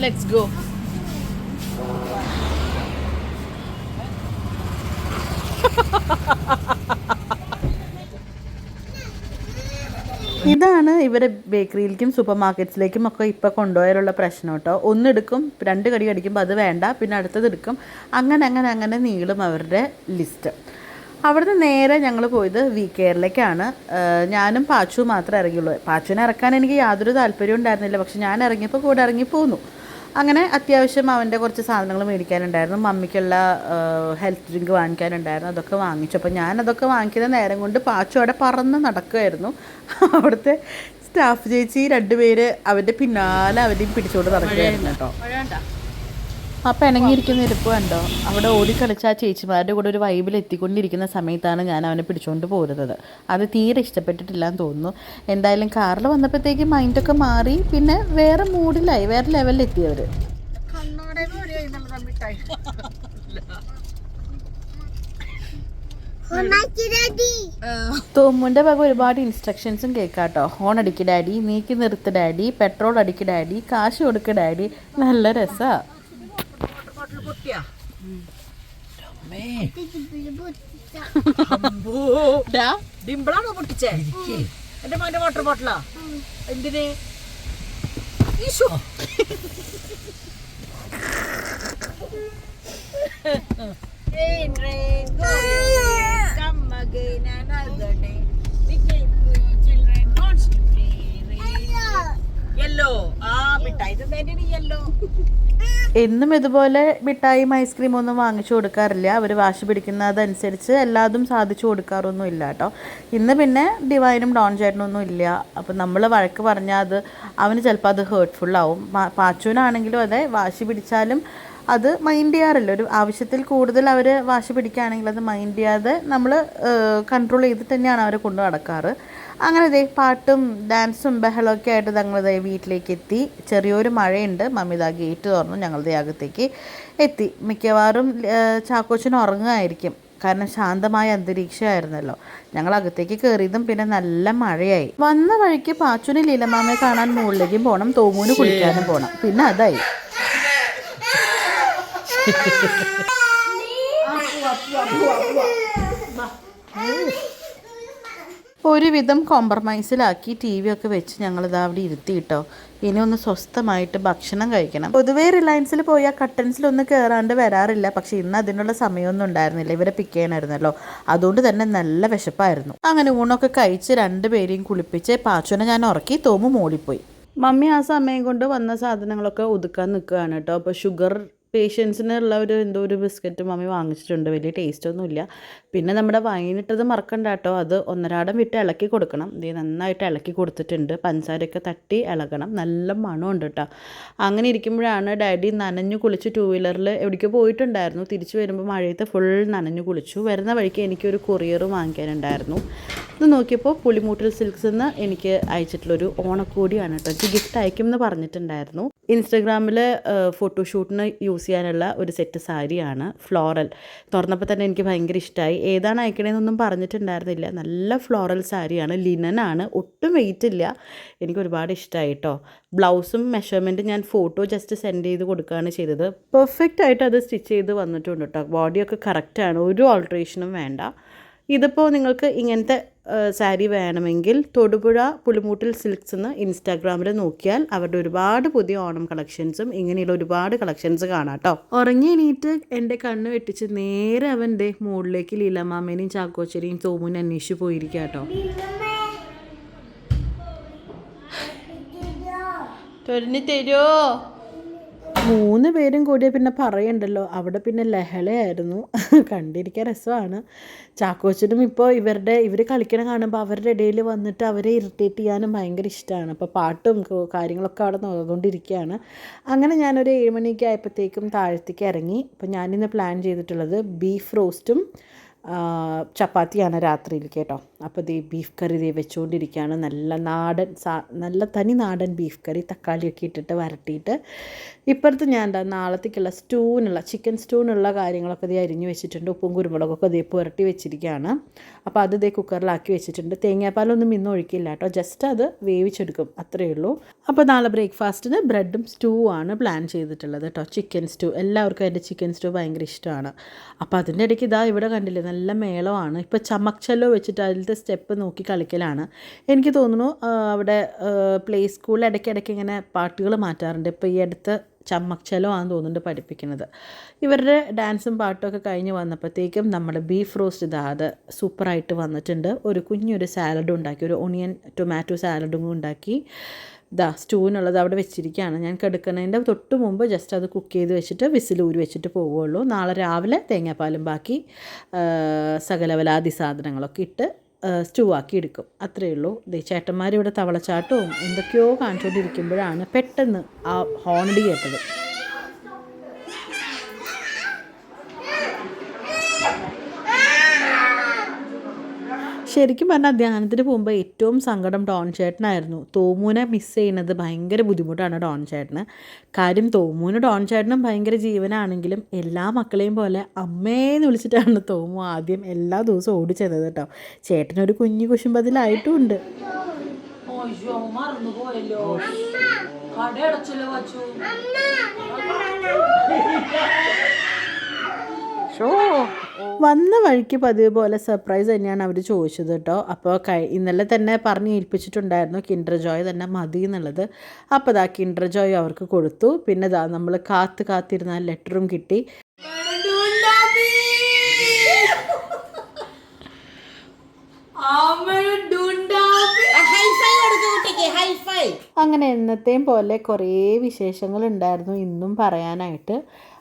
Let's go. ഇതാണ് ഇവരെ ബേക്കറിയിലേക്കും സൂപ്പർ മാർക്കറ്റ്സിലേക്കും ഒക്കെ ഇപ്പോൾ കൊണ്ടുപോയാലുള്ള പ്രശ്നം കേട്ടോ. ഒന്നെടുക്കും രണ്ട് കടി കടിക്കുമ്പോൾ അത് വേണ്ട പിന്നെ അടുത്തത് എടുക്കും. അങ്ങനെ അങ്ങനെ അങ്ങനെ നീളും അവരുടെ ലിസ്റ്റ്. അവിടുന്ന് നേരെ ഞങ്ങൾ പോയത് വി കെയറിലേക്കാണ് ഞാനും പാച്ചു മാത്രമേ ഇറങ്ങിയുള്ളൂ. പാച്ചുവിനെ ഇറക്കാൻ എനിക്ക് യാതൊരു താല്പര്യവും ഉണ്ടായിരുന്നില്ല. പക്ഷെ ഞാൻ ഇറങ്ങിയപ്പോൾ കൂടെ ഇറങ്ങി പോന്നു. അങ്ങനെ അത്യാവശ്യം അവന്റെ കുറച്ച് സാധനങ്ങൾ മേടിക്കാനുണ്ടായിരുന്നു. മമ്മിക്കുള്ള ഹെൽത്ത് ഡ്രിങ്ക് വാങ്ങിക്കാനുണ്ടായിരുന്നു. അതൊക്കെ വാങ്ങിച്ചു. അപ്പോൾ ഞാൻ അതൊക്കെ വാങ്ങിക്കുന്ന നേരം കൊണ്ട് പാച്ചു അവിടെ പറന്ന് നടക്കുമായിരുന്നു അവിടുത്തെ സ്റ്റാഫ് ചേച്ചി രണ്ടുപേര് അവന്റെ പിന്നാലെ അവരെയും പിടിച്ചുകൊണ്ട് നടക്കുകയായിരുന്നു കേട്ടോ. ആ പിണങ്ങിയിരിക്കുന്ന ഇരിപ്പ് കണ്ടോ? അവിടെ ഓടിക്കളിച്ച ആ ചേച്ചിമാരുടെ കൂടെ ഒരു വൈബിൽ എത്തിക്കൊണ്ടിരിക്കുന്ന സമയത്താണ് ഞാൻ അവനെ പിടിച്ചുകൊണ്ട് പോരുന്നത്. അത് തീരെ ഇഷ്ടപ്പെട്ടിട്ടില്ല എന്ന് തോന്നുന്നു. എന്തായാലും കാറിൽ വന്നപ്പോഴത്തേക്ക് മൈൻഡൊക്കെ മാറി പിന്നെ വേറെ മൂഡിലായി വേറെ ലെവലിൽ എത്തിയവർ കണ്ണാടയിൽ ഭാഗം ഒരുപാട് ഇൻസ്ട്രക്ഷൻസും കേൾക്കാട്ടോ. ഹോൺ അടിക്ക് ഡാഡി നീക്കി നിർത്ത് ഡാഡി പെട്രോൾ അടിക്ക് ഡാഡി കാശ് കൊടുക്ക് ഡാഡി നല്ല രസമാണ് ഡിംപിളാണോ പൊട്ടിച്ചേ എന്റെ മോന്റെ വാട്ടർ ബോട്ടിലാ എന്തിന് Isho Rain, rain, go away. Come again another day. We came to children, don't sleep. Rain, rain. എന്നും ഇതുപോലെ മിഠായിയും ഐസ്ക്രീമും ഒന്നും വാങ്ങിച്ചു കൊടുക്കാറില്ല. അവർ വാശി പിടിക്കുന്നതനുസരിച്ച് എല്ലാതും സാധിച്ചു കൊടുക്കാറൊന്നും ഇല്ല കേട്ടോ. ഇന്ന് പിന്നെ ഡിവൈനും ഡോൺ ചേട്ടനൊന്നും ഇല്ല. അപ്പം നമ്മൾ വഴക്ക് പറഞ്ഞാൽ അത് അവന് ചിലപ്പോൾ അത് ഹേർട്ട്ഫുള്ളാവും പാച്ചുവിനാണെങ്കിലും അതെ വാശി പിടിച്ചാലും അത് മൈൻഡ് ചെയ്യാറില്ല. ഒരു ആവശ്യത്തിൽ കൂടുതൽ അവർ വാശി പിടിക്കുകയാണെങ്കിൽ അത് മൈൻഡ് ചെയ്യാതെ നമ്മൾ കൺട്രോൾ ചെയ്തിട്ട് തന്നെയാണ് അവരെ കൊണ്ടു നടക്കാറ്. അങ്ങനെ ദേ പാട്ടും ഡാൻസും ബഹളമൊക്കെ ആയിട്ട് ഞങ്ങൾ ദേ വീട്ടിലേക്ക് എത്തി. ചെറിയൊരു മഴയുണ്ട്. മമ്മിത ഗേറ്റ് തുറന്നു. ഞങ്ങൾ ദേ അകത്തേക്ക് എത്തി. മിക്കവാറും ചാക്കോച്ചന് ചാക്കോച്ചൻ ഉറങ്ങുമായിരിക്കും. കാരണം ശാന്തമായ അന്തരീക്ഷമായിരുന്നല്ലോ. ഞങ്ങൾ അകത്തേക്ക് കയറിയതും പിന്നെ നല്ല മഴയായി. വന്ന വഴിക്ക് പാച്ചുന് ലീലമാമയെ കാണാൻ മുകളിലേക്കും പോകണം തോമൂന് കുളിക്കാനും പോകണം പിന്നെ അതായി. ഒരുവിധം കോംപ്രമൈസിലാക്കി ടി വി ഒക്കെ വെച്ച് ഞങ്ങളിത് അവിടെ ഇരുത്തി കേട്ടോ ഇനി ഒന്ന് സ്വസ്ഥമായിട്ട് ഭക്ഷണം കഴിക്കണം. പൊതുവേ റിലയൻസിൽ പോയാൽ കട്ടൻസിലൊന്നും കയറാണ്ട് വരാറില്ല. പക്ഷെ ഇന്ന് അതിനുള്ള സമയമൊന്നും ഉണ്ടായിരുന്നില്ല. ഇവരെ പിക്ക് ചെയ്യാനായിരുന്നല്ലോ. അതുകൊണ്ട് തന്നെ നല്ല വിശപ്പായിരുന്നു. അങ്ങനെ ഊണൊക്കെ കഴിച്ച് രണ്ടുപേരെയും കുളിപ്പിച്ച് പാച്ചുനെ ഞാൻ ഉറക്കി തോമു മോളിപ്പോയി. മമ്മി ആ സമയം കൊണ്ട് വന്ന സാധനങ്ങളൊക്കെ ഒതുക്കാൻ നിൽക്കുകയാണ് കേട്ടോ. അപ്പോൾ ഷുഗർ പേഷ്യൻസിനുള്ള ഒരു എന്തോ ഒരു ബിസ്ക്കറ്റ് മമ്മി വാങ്ങിച്ചിട്ടുണ്ട്. വലിയ ടേസ്റ്റ് ഒന്നുമില്ല. പിന്നെ നമ്മുടെ വൈനിട്ടത് മറക്കണ്ട കേട്ടോ. അത് ഒന്നരാടം വിട്ട് ഇളക്കി കൊടുക്കണം. ഇത് നന്നായിട്ട് ഇളക്കി കൊടുത്തിട്ടുണ്ട്. പഞ്ചസാരയൊക്കെ തട്ടി ഇളകണം. നല്ല മണമുണ്ട് കേട്ടോ. അങ്ങനെ ഇരിക്കുമ്പോഴാണ് ഡാഡി നനഞ്ഞു കുളിച്ച് ടൂ വീലറിൽ എവിടേക്കോ പോയിട്ടുണ്ടായിരുന്നു. തിരിച്ചു വരുമ്പോൾ മഴയത്ത് ഫുൾ നനഞ്ഞു കുളിച്ചു. വരുന്ന വഴിക്ക് എനിക്കൊരു കൊറിയർ വാങ്ങിക്കാനുണ്ടായിരുന്നു. ഇത് നോക്കിയപ്പോൾ പുളിമൂട്ടിൽ സിൽക്സ് എന്ന് എനിക്ക് അയച്ചിട്ടുള്ളൊരു ഓണക്കോടിയാണ് കേട്ടോ. എനിക്ക് ഗിഫ്റ്റ് അയക്കും എന്ന് പറഞ്ഞിട്ടുണ്ടായിരുന്നു. ഇൻസ്റ്റഗ്രാമിൽ ഫോട്ടോഷൂട്ടിന് യൂസ് ചെയ്യാനുള്ള ഒരു സെറ്റ് സാരിയാണ് ഫ്ലോറൽ. തുറന്നപ്പോൾ തന്നെ എനിക്ക് ഭയങ്കര ഇഷ്ടമായി ഏതാണ് അയക്കണേന്നൊന്നും പറഞ്ഞിട്ടുണ്ടായിരുന്നില്ല. നല്ല ഫ്ലോറൽ സാരിയാണ്. ലിനനാണ് ഒട്ടും വെയിറ്റ് ഇല്ല. എനിക്ക് ഒരുപാട് ഇഷ്ടമായി കേട്ടോ ബ്ലൗസും മെഷർമെന്റും ഞാൻ ഫോട്ടോ ജസ്റ്റ് സെൻഡ് ചെയ്ത് കൊടുക്കുകയാണ് ചെയ്തത്. പെർഫെക്റ്റ് ആയിട്ട് അത് സ്റ്റിച്ച് ചെയ്ത് വന്നിട്ടുണ്ട് കേട്ടോ ബോഡിയൊക്കെ കറക്റ്റാണ് ഒരു ഓൾട്രേഷനും വേണ്ട. ഇതിപ്പോൾ നിങ്ങൾക്ക് ഇങ്ങനത്തെ സാരി വേണമെങ്കിൽ തൊടുപുഴ പുളിമൂട്ടിൽ സിൽക്സ് എന്ന് ഇൻസ്റ്റാഗ്രാമിൽ നോക്കിയാൽ അവരുടെ ഒരുപാട് പുതിയ ഓണം കളക്ഷൻസും ഇങ്ങനെയുള്ള ഒരുപാട് കളക്ഷൻസ് കാണാം കേട്ടോ. ഉറങ്ങി എണീറ്റ് എന്റെ കണ്ണ് വെട്ടിച്ച് നേരെ അവന്റെ മുകളിലേക്ക് ലീലമാമേനെയും ചാക്കോച്ചനെയും തോമുനെ അന്വേഷിച്ച് പോയിരിക്കുക കേട്ടോ. തൊരിഞ്ഞ് തരുമോ മൂന്ന് പേരും കൂടിയ പിന്നെ പറയണ്ടല്ലോ. അവിടെ പിന്നെ ലഹളയായിരുന്നു. കണ്ടിരിക്കാൻ രസമാണ്. ചാക്കോച്ചനും ഇപ്പോൾ ഇവരുടെ ഇവർ കളിക്കണ കാണുമ്പോൾ അവരുടെ ഇടയിൽ വന്നിട്ട് അവരെ ഇറിറ്റേറ്റ് ചെയ്യാനും ഭയങ്കര ഇഷ്ടമാണ് അപ്പോൾ പാട്ടും കാര്യങ്ങളൊക്കെ അവിടെ നോക്കിക്കൊണ്ടിരിക്കുകയാണ് അങ്ങനെ ഞാനൊരു ഏഴ് മണിയൊക്കെ ആയപ്പോഴത്തേക്കും താഴത്തേക്ക് ഇറങ്ങി. അപ്പോൾ ഞാനിന്ന് പ്ലാൻ ചെയ്തിട്ടുള്ളത് ബീഫ് റോസ്റ്റും ചപ്പാത്തിയാണ് രാത്രിയിൽ കേട്ടോ. അപ്പോൾ ദേ ബീഫ് കറി ദേ വെച്ചുകൊണ്ടിരിക്കുകയാണ് നല്ല നാടൻ സാ നല്ല തനി നാടൻ ബീഫ് കറി തക്കാളിയൊക്കെ ഇട്ടിട്ട് വരട്ടിയിട്ട് ഇപ്പുറത്ത് ഞാൻ എന്താ നാളത്തേക്കുള്ള സ്റ്റൂവിനുള്ള ചിക്കൻ സ്റ്റൂവിനുള്ള കാര്യങ്ങളൊക്കെ ഇതേ അരിഞ്ഞ് വെച്ചിട്ടുണ്ട്. ഉപ്പും കുരുമുളകൊക്കെ ഇതേ പുരട്ടി വെച്ചിരിക്കുകയാണ്. അപ്പോൾ അത് ഇതേ കുക്കറിലാക്കി വെച്ചിട്ടുണ്ട്. തേങ്ങാപ്പാലൊന്നും ഇന്ന് ഒഴിക്കില്ല കേട്ടോ. ജസ്റ്റ് അത് വേവിച്ചെടുക്കും. അത്രയേ ഉള്ളൂ. അപ്പോൾ നാളെ ബ്രേക്ക്ഫാസ്റ്റിന് ബ്രെഡും സ്റ്റൂ ആണ് പ്ലാൻ ചെയ്തിട്ടുള്ളത് കേട്ടോ. Chicken stew. എല്ലാവർക്കും എന്റെ ചിക്കൻ സ്റ്റൂ ഭയങ്കര ഇഷ്ടമാണ്. അപ്പോൾ അതിന്റെ ഇടയ്ക്ക് ഇതാ ഇവിടെ കണ്ടില്ലേ നല്ല മേളമാണ്. ഇപ്പോൾ ചമക്ചല്ലോ വെച്ചിട്ട് അതിലത്തെ സ്റ്റെപ്പ് നോക്കി കളിക്കലാണ്. എനിക്ക് തോന്നുന്നു അവിടെ പ്ലേ സ്കൂളിൽ ഇടയ്ക്കിടയ്ക്ക് ഇങ്ങനെ പാട്ടുകൾ മാറ്റാറുണ്ട്. ഇപ്പോൾ ഈ അടുത്ത് ചമ്മക്ചലോ ആണെന്ന് തോന്നുന്നുണ്ട് പഠിപ്പിക്കുന്നത്. ഇവരുടെ ഡാൻസും പാട്ടും ഒക്കെ കഴിഞ്ഞ് വന്നപ്പോഴത്തേക്കും നമ്മുടെ ബീഫ് റോസ്റ്റ് അത് സൂപ്പറായിട്ട് വന്നിട്ടുണ്ട്. ഒരു കുഞ്ഞൊരു സാലഡും ഉണ്ടാക്കി ഒരു ഒണിയൻ ടൊമാറ്റോ സാലഡും ഉണ്ടാക്കി ഇതാ സ്റ്റൂവിനുള്ളത് അവിടെ വെച്ചിരിക്കുകയാണ്. ഞാൻ കിടക്കുന്നതിന്റെ തൊട്ട് മുമ്പ് ജസ്റ്റ് അത് കുക്ക് ചെയ്ത് വെച്ചിട്ട് വിസിൽ ഊരി വെച്ചിട്ട് പോവുകയുള്ളൂ. നാളെ രാവിലെ തേങ്ങാപ്പാലും ബാക്കി സകലവലാദി സാധനങ്ങളൊക്കെ ഇട്ട് സ്റ്റൂ ആക്കി എടുക്കും. അത്രയേ ഉള്ളൂ. ദേ ചേട്ടന്മാരിവിടെ തവളച്ചാട്ടവും എന്തൊക്കെയോ കാണിച്ചുകൊണ്ടിരിക്കുമ്പോഴാണ് പെട്ടെന്ന് ആ ഹോണടി കേട്ടത്. ശരിക്കും പറഞ്ഞാൽ ധ്യാനത്തിന് പോകുമ്പോൾ ഏറ്റവും സങ്കടം ഡോൺ ചേട്ടനായിരുന്നു തോമൂനെ മിസ് ചെയ്യുന്നത് ഭയങ്കര ബുദ്ധിമുട്ടാണ് ഡോൺ ചേട്ടന് കാര്യം തോമൂന് ഡോൺ ചേട്ടനും ഭയങ്കര ജീവനാണെങ്കിലും എല്ലാ മക്കളെയും പോലെ അമ്മേന്ന് വിളിച്ചിട്ടാണ് തോമു ആദ്യം എല്ലാ ദിവസവും ഓടിച്ചത് കേട്ടോ. ചേട്ടനൊരു കുഞ്ഞു കുശുമ്പതിലായിട്ടും ഉണ്ട് മറന്നു പോയല്ലോ കടയടച്ചല്ലോ വച്ചു. വന്ന വഴിക്ക് പതിവ് പോലെ സർപ്രൈസ് തന്നെയാണ് അവർ ചോദിച്ചത് കേട്ടോ അപ്പോൾ ഇന്നലെ തന്നെ പറഞ്ഞ് ഏൽപ്പിച്ചിട്ടുണ്ടായിരുന്നു കിൻഡർ ജോയ് തന്നെ മതി എന്നുള്ളത്. അപ്പോൾ ഇതാ കിൻഡർ ജോയ് അവർക്ക് കൊടുത്തു. പിന്നെ ഇതാ നമ്മൾ കാത്ത് കാത്തിരുന്ന ലെറ്ററും കിട്ടി. അങ്ങനെ എന്നത്തെയും പോലെ കുറേ വിശേഷങ്ങളുണ്ടായിരുന്നു ഇന്നും പറയാനായിട്ട്.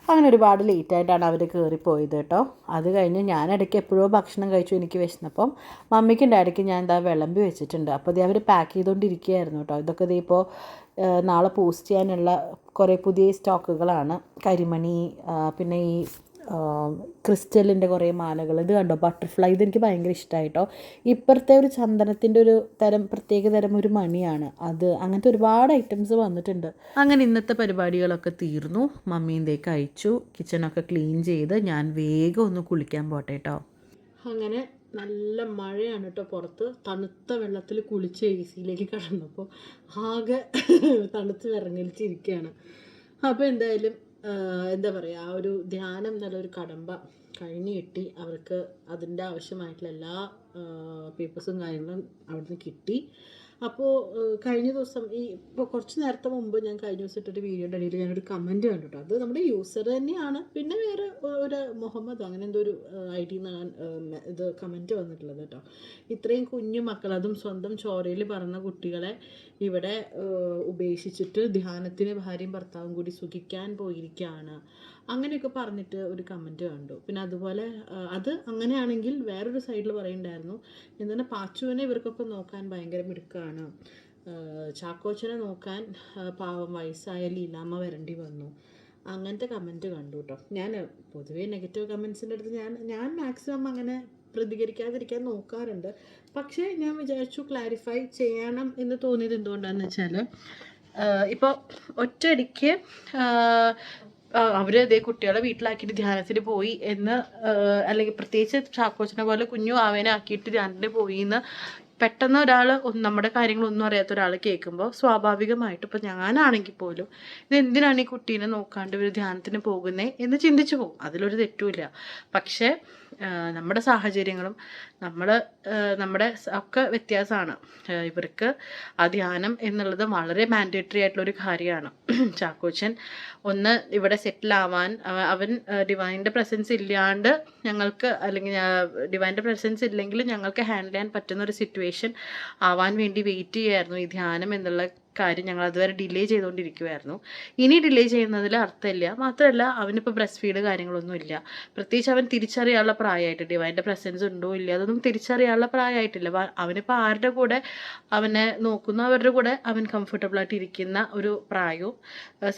അങ്ങനെ ഒരുപാട് ലേറ്റായിട്ടാണ് അവർ കയറിപ്പോയത് കേട്ടോ. അത് കഴിഞ്ഞ് ഞാൻ ഇടയ്ക്ക് എപ്പോഴോ ഭക്ഷണം കഴിച്ചു എനിക്ക് വിശന്നപ്പം മമ്മിക്കും ഇടയ്ക്ക് ഞാൻ എന്താ വിളമ്പി വെച്ചിട്ടുണ്ട്. അപ്പോൾ ഇത് അവർ പാക്ക് ചെയ്തുകൊണ്ടിരിക്കുകയായിരുന്നു കേട്ടോ. ഇതൊക്കെ ദേ ഇപ്പോൾ നാളെ പോസ്റ്റ് ചെയ്യാനുള്ള കുറേ പുതിയ സ്റ്റോക്കുകളാണ് കരിമണി പിന്നെ ഈ ക്രിസ്റ്റലിന്റെ കുറേ മാലകൾ. ഇത് കണ്ടോ? ബട്ടർഫ്ലൈ. ഇതെനിക്ക് ഭയങ്കര ഇഷ്ടമായിട്ടോ ഇപ്പുറത്തെ ഒരു ചന്ദനത്തിന്റെ ഒരു തരം പ്രത്യേക തരം ഒരു മണിയാണ് അത്. അങ്ങനത്തെ ഒരുപാട് ഐറ്റംസ് വന്നിട്ടുണ്ട്. അങ്ങനെ ഇന്നത്തെ പരിപാടികളൊക്കെ തീർന്നു. മമ്മീന്തേക്ക് അയച്ചു. കിച്ചണൊക്കെ ക്ലീൻ ചെയ്ത് ഞാൻ വേഗം ഒന്ന് കുളിക്കാൻ പോട്ടെ കേട്ടോ അങ്ങനെ നല്ല മഴയാണ് കേട്ടോ പുറത്ത്. തണുത്ത വെള്ളത്തിൽ കുളിച്ച് എ സിയിലേക്ക് കടന്നപ്പോൾ ആകെ തണുത്ത് വിറങ്ങലിച്ചിരിക്കുകയാണ് അപ്പോൾ എന്തായാലും എന്താ പറയുക ആ ഒരു ധ്യാനം നല്ലൊരു കടമ്പ കഴിഞ്ഞ് കിട്ടി. അവർക്ക് അതിന്റെ ആവശ്യമായിട്ടുള്ള എല്ലാ പേപ്പേഴ്സും കാര്യങ്ങളും അവിടുന്ന് കിട്ടി. അപ്പോൾ കഴിഞ്ഞ ദിവസം ഈ ഇപ്പോൾ കുറച്ച് നേരത്തെ മുമ്പ് ഞാൻ കഴിഞ്ഞ ദിവസം ഇട്ടൊരു വീഡിയോയുടെ ഇടയിൽ ഞാനൊരു കമന്റ് കണ്ടു കേട്ടോ അത് നമ്മുടെ യൂസർ തന്നെയാണ്. പിന്നെ വേറെ ഒരു മുഹമ്മദ് അങ്ങനെ എന്തോ ഒരു ഐ ടി ഇത് കമന്റ് വന്നിട്ടുള്ളത് കേട്ടോ. ഇത്രയും കുഞ്ഞു മക്കൾ അതും സ്വന്തം ചോരയിൽ പറഞ്ഞ കുട്ടികളെ ഇവിടെ ഉപേക്ഷിച്ചിട്ട് ധ്യാനത്തിന് ഭാര്യയും ഭർത്താവും കൂടി സുഖിക്കാൻ പോയിരിക്കുകയാണ് അങ്ങനെയൊക്കെ പറഞ്ഞിട്ട് ഒരു കമന്റ് കണ്ടു. പിന്നെ അതുപോലെ അത് അങ്ങനെയാണെങ്കിൽ വേറൊരു സൈഡിൽ പറയുന്നുണ്ടായിരുന്നു എന്താണ് പാച്ചുവിനെ ഇവർക്കൊക്കെ നോക്കാൻ ഭയങ്കര മിടുക്കാണ്. ചാക്കോച്ചനെ നോക്കാൻ പാവം വയസ്സായ ലീലാമ്മ വരേണ്ടി വന്നു. അങ്ങനത്തെ കമന്റ് കണ്ടു കേട്ടോ ഞാൻ പൊതുവേ നെഗറ്റീവ് കമൻസിന്റെ അടുത്ത് ഞാൻ ഞാൻ മാക്സിമം അങ്ങനെ പ്രതികരിക്കാതിരിക്കാൻ നോക്കാറുണ്ട്. പക്ഷേ ഞാൻ വിചാരിച്ചു ക്ലാരിഫൈ ചെയ്യണം എന്ന് തോന്നിയത് എന്തുകൊണ്ടാണെന്ന് വെച്ചാൽ ഇപ്പോൾ ഒറ്റയടിക്ക് അവർ ഇതേ കുട്ടികളെ വീട്ടിലാക്കിയിട്ട് ധ്യാനത്തിന് പോയി എന്ന് അല്ലെങ്കിൽ പ്രത്യേകിച്ച് ചാക്കോച്ചനെ പോലെ കുഞ്ഞു ആവേനെ ആക്കിയിട്ട് ധ്യാനത്തിന് പോയി എന്ന് പെട്ടെന്ന് ഒരാൾ നമ്മുടെ കാര്യങ്ങളൊന്നും അറിയാത്ത ഒരാൾ കേൾക്കുമ്പോൾ സ്വാഭാവികമായിട്ട് ഇപ്പോൾ ഞാനാണെങ്കിൽ പോലും ഇത് എന്തിനാണ് ഈ കുട്ടീനെ നോക്കാണ്ട് ഒരു ധ്യാനത്തിന് പോകുന്നത് എന്ന് ചിന്തിച്ചു പോകും. അതിലൊരു തെറ്റുമില്ല പക്ഷേ നമ്മുടെ സാഹചര്യങ്ങളും നമ്മൾ നമ്മുടെ ഒക്കെ വ്യത്യാസമാണ്. ഇവർക്ക് ആ ധ്യാനം എന്നുള്ളത് വളരെ മാൻഡേറ്ററി ആയിട്ടുള്ളൊരു കാര്യമാണ്. ചാക്കോച്ചൻ ഒന്ന് ഇവിടെ സെറ്റിൽ ആവാൻ അവൻ ഡിവൈന്റെ പ്രസൻസ് ഇല്ലാണ്ട് ഞങ്ങൾക്ക് അല്ലെങ്കിൽ ഡിവൈന്റെ പ്രസൻസ് ഇല്ലെങ്കിൽ ഞങ്ങൾക്ക് ഹാൻഡിൽ ചെയ്യാൻ പറ്റുന്ന ഒരു സിറ്റുവേഷൻ ആവാൻ വേണ്ടി വെയിറ്റ് ചെയ്യായിരുന്നു ഈ ധ്യാനം എന്നുള്ള കാര്യം ഞങ്ങൾ അതുവരെ ഡിലേ ചെയ്തുകൊണ്ടിരിക്കുകയായിരുന്നു ഇനി ഡിലേ ചെയ്യുന്നതിൽ അർത്ഥമില്ല. മാത്രമല്ല അവനിപ്പോൾ ബ്രസ്റ്റ് ഫീഡ് കാര്യങ്ങളൊന്നും ഇല്ല. പ്രത്യേകിച്ച് അവൻ തിരിച്ചറിയാനുള്ള പ്രായമായിട്ട്. ഡിവൈന്റെ പ്രസൻസ് ഉണ്ടോ ഇല്ല അതൊന്നും തിരിച്ചറിയാനുള്ള പ്രായമായിട്ടില്ല. അവനിപ്പോൾ ആരുടെ കൂടെ അവനെ നോക്കുന്നു അവരുടെ കൂടെ അവൻ കംഫർട്ടബിൾ ആയിട്ട് ഇരിക്കുന്ന ഒരു പ്രായവും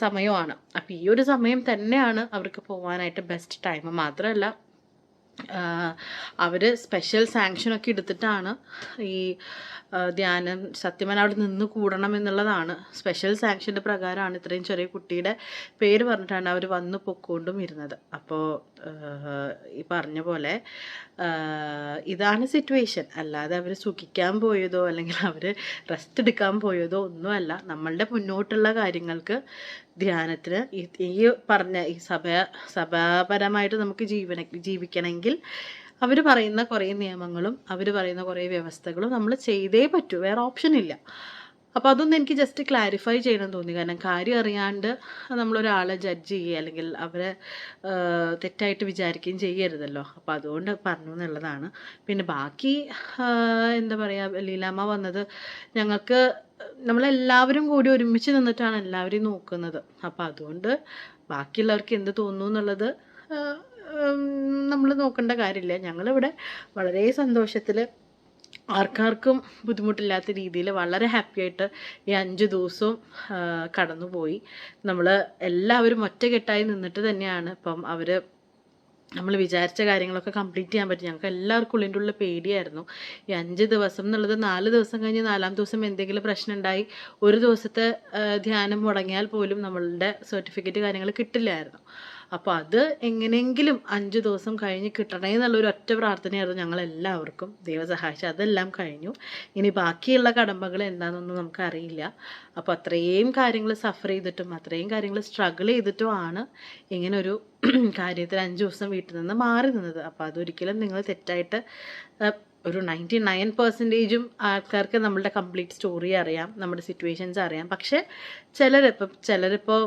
സമയവുമാണ്. അപ്പോൾ ഈ ഒരു സമയം തന്നെയാണ് അവർക്ക് പോകാനായിട്ട് ബെസ്റ്റ് ടൈം മാത്രമല്ല അവർ സ്പെഷ്യൽ സാങ്ഷനൊക്കെ എടുത്തിട്ടാണ് ഈ ധ്യാനം സത്യമൻ അവിടെ നിന്ന് കൂടണം എന്നുള്ളതാണ്. സ്പെഷ്യൽ സാങ്ഷന്റെ പ്രകാരമാണ് ഇത്രയും ചെറിയ കുട്ടിയുടെ പേര് പറഞ്ഞിട്ടാണ് അവർ വന്ന് പൊക്കോണ്ടും ഇരുന്നത്. അപ്പോൾ ഈ പറഞ്ഞ പോലെ ഇതാണ് സിറ്റുവേഷൻ അല്ലാതെ അവർ സുഖിക്കാൻ പോയതോ അല്ലെങ്കിൽ അവർ റെസ്റ്റ് എടുക്കാൻ പോയതോ ഒന്നുമല്ല. നമ്മളുടെ മുന്നോട്ടുള്ള കാര്യങ്ങൾക്ക് ധ്യാനത്തിന് ഈ പറഞ്ഞ ഈ സഭ സഭാപരമായിട്ട് നമുക്ക് ജീവന ജീവിക്കണമെങ്കിൽ അവർ പറയുന്ന കുറേ നിയമങ്ങളും അവർ പറയുന്ന കുറേ വ്യവസ്ഥകളും നമ്മൾ ചെയ്തേ പറ്റൂ. വേറെ ഓപ്ഷൻ ഇല്ല. അപ്പോൾ അതൊന്നും എനിക്ക് ജസ്റ്റ് ക്ലാരിഫൈ ചെയ്യണം തോന്നി. കാരണം കാര്യം അറിയാണ്ട് നമ്മളൊരാളെ ജഡ്ജ് ചെയ്യുക അല്ലെങ്കിൽ അവരെ തെറ്റായിട്ട് വിചാരിക്കുകയും ചെയ്യരുതല്ലോ. അപ്പോൾ അതുകൊണ്ട് പറഞ്ഞു എന്നുള്ളതാണ്. പിന്നെ ബാക്കി എന്താ പറയുക ലീലാമ്മ വന്നത് ഞങ്ങൾക്ക് നമ്മളെല്ലാവരും കൂടി ഒരുമിച്ച് നിന്നിട്ടാണ് എല്ലാവരെയും നോക്കുന്നത്. അപ്പോൾ അതുകൊണ്ട് ബാക്കിയുള്ളവർക്ക് എന്ത് തോന്നുന്നു എന്നുള്ളത് നമ്മൾ നോക്കേണ്ട കാര്യമില്ല. ഞങ്ങളിവിടെ വളരെ സന്തോഷത്തിൽ ആർക്കാർക്കും ബുദ്ധിമുട്ടില്ലാത്ത രീതിയിൽ വളരെ ഹാപ്പി ആയിട്ട് ഈ അഞ്ച് ദിവസവും കടന്നുപോയി. നമ്മൾ എല്ലാവരും ഒറ്റക്കെട്ടായി നിന്നിട്ട് തന്നെയാണ്. ഇപ്പം അവർ നമ്മൾ വിചാരിച്ച കാര്യങ്ങളൊക്കെ കംപ്ലീറ്റ് ചെയ്യാൻ പറ്റും. ഞങ്ങൾക്ക് എല്ലാവർക്കും ഉള്ളിന്റെ ഉള്ളിൽ പേടിയായിരുന്നു. ഈ അഞ്ച് ദിവസം എന്നുള്ളത് നാല് ദിവസം കഴിഞ്ഞ് നാലാം ദിവസം എന്തെങ്കിലും പ്രശ്നം ഉണ്ടായി ഒരു ദിവസത്തെ ധ്യാനം മുടങ്ങിയാൽ പോലും നമ്മളുടെ സർട്ടിഫിക്കറ്റ് കാര്യങ്ങൾ കിട്ടില്ലായിരുന്നു. അപ്പോൾ അത് എങ്ങനെയെങ്കിലും അഞ്ച് ദിവസം കഴിഞ്ഞ് കിട്ടണേ എന്നുള്ളൊരു ഒറ്റ പ്രാർത്ഥനയായിരുന്നു ഞങ്ങളെല്ലാവർക്കും. ദൈവം സഹായിച്ചു അതെല്ലാം കഴിഞ്ഞു. ഇനി ബാക്കിയുള്ള കടമ്പകൾ എന്താണെന്നൊന്നും നമുക്കറിയില്ല. അപ്പോൾ അത്രയും കാര്യങ്ങൾ സഫർ ചെയ്തിട്ടും അത്രയും കാര്യങ്ങൾ സ്ട്രഗിൾ ചെയ്തിട്ടും ആണ് ഇങ്ങനൊരു കാര്യത്തിൽ അഞ്ച് ദിവസം വീട്ടിൽ നിന്ന് മാറി നിന്നത്. അപ്പോൾ അതൊരിക്കലും നിങ്ങൾ തെറ്റായിട്ട് ഒരു നയന്റി നയൻ പെർസെന്റേജും ആൾക്കാർക്ക് നമ്മളുടെ കംപ്ലീറ്റ് സ്റ്റോറി അറിയാം നമ്മുടെ സിറ്റുവേഷൻസ് അറിയാം. പക്ഷേ ചിലരിപ്പം ചിലരിപ്പോൾ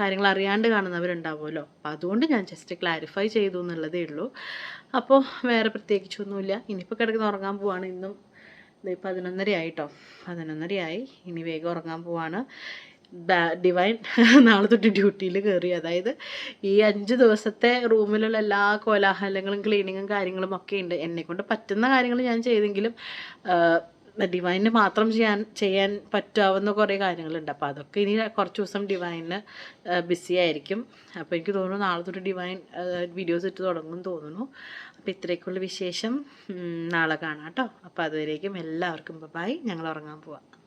കാര്യങ്ങൾ അറിയാണ്ട് കാണുന്നവരുണ്ടാവുമല്ലോ. അപ്പോൾ അതുകൊണ്ട് ഞാൻ ജസ്റ്റ് ക്ലാരിഫൈ ചെയ്തു എന്നുള്ളതേ ഉള്ളൂ. അപ്പോൾ വേറെ പ്രത്യേകിച്ചൊന്നുമില്ല. ഇനിയിപ്പോൾ കിടക്കുന്ന ഉറങ്ങാൻ പോവാണ്. ഇന്നും പതിനൊന്നര ആയിട്ടോ പതിനൊന്നര ആയി ഇനി വേഗം ഉറങ്ങാൻ പോവാണ്. ഡിവൈൻ നാളെ തൊട്ട് ഡ്യൂട്ടിയിൽ കയറി അതായത് ഈ അഞ്ച് ദിവസത്തെ റൂമിലുള്ള എല്ലാ കോലാഹലങ്ങളും ക്ലീനിങ്ങും കാര്യങ്ങളും ഒക്കെ ഉണ്ട്. എന്നെക്കൊണ്ട് പറ്റുന്ന കാര്യങ്ങൾ ഞാൻ ചെയ്തെങ്കിലും ഡിവൈനിന് മാത്രം ചെയ്യാൻ ചെയ്യാൻ പറ്റാവുന്ന കുറേ കാര്യങ്ങളുണ്ട്. അപ്പോൾ അതൊക്കെ ഇനി കുറച്ച് ദിവസം ഡിവൈനിന് ബിസി ആയിരിക്കും. അപ്പോൾ എനിക്ക് തോന്നുന്നു നാളെ തൊട്ട് ഡിവൈൻ വീഡിയോസ് ഇട്ട് തുടങ്ങും തോന്നുന്നു. അപ്പോൾ ഇത്രയൊക്കെയുള്ള വിശേഷം. നാളെ കാണാം കേട്ടോ. അപ്പോൾ അതുവരേക്കും എല്ലാവർക്കും ബൈ ഞങ്ങൾ ഉറങ്ങാൻ പോവാം.